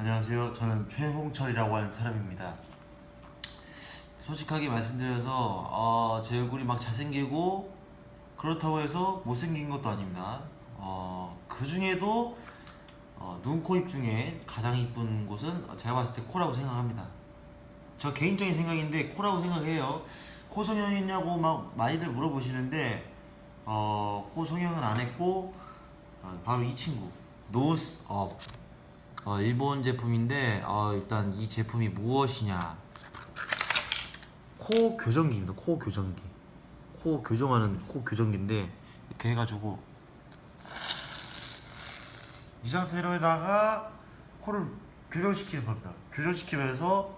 안녕하세요. 저는 최홍철이라고 하는 사람입니다. 솔직하게 말씀드려서 어, 제 얼굴이 막 잘생기고 그렇다고 해서 못생긴 것도 아닙니다. 어, 그 중에도 어, 눈, 코, 입 중에 가장 이쁜 곳은 제가 봤을 때 코라고 생각합니다. 저 개인적인 생각인데 코라고 생각해요. 코 성형 했냐고 막 많이들 물어보시는데 어, 코 성형은 안 했고 어, 바로 이 친구 노스업 어, 일본 제품인데 어, 일단 이 제품이 무엇이냐? 코 교정기입니다. 코 교정기. 코 교정하는 코 교정기인데 이렇게 해가지고 이 상태로다가 코를 교정시키는 겁니다. 교정시키면서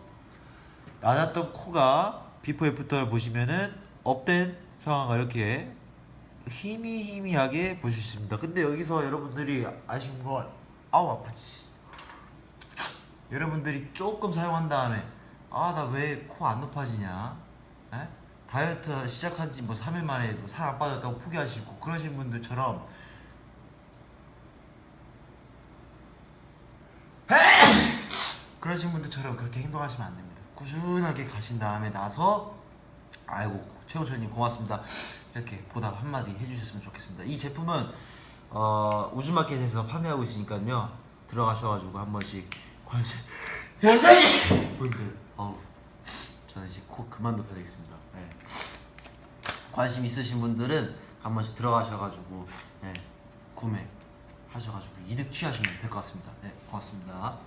낮았던 코가 비포 애프터를 보시면은 업된 상황을 이렇게 희미희미하게 보실 수 있습니다. 근데 여기서 여러분들이 아쉬운 건 아우 아파 씨. 여러분들이 조금 사용한 다음에 아 나 왜 코 안 높아지냐? 에? 다이어트 시작한 지 뭐 3일 만에 뭐살안 빠졌다고 포기하시고 그러신 분들처럼 그러신 분들처럼 그렇게 행동하시면 안 됩니다. 꾸준하게 가신 다음에 나서 아이고 최홍철님 고맙습니다. 이렇게 보답 한마디 해주셨으면 좋겠습니다. 이 제품은 어, 우즈마켓에서 판매하고 있으니까요. 들어가셔가지고 한 번씩 관심 분들 어우 저는 이제 코 그만 높여야 되겠습니다. 네. 관심 있으신 분들은 한 번씩 들어가셔가지고 네, 구매 하셔가지고 이득 취하시면 될 것 같습니다. 네 고맙습니다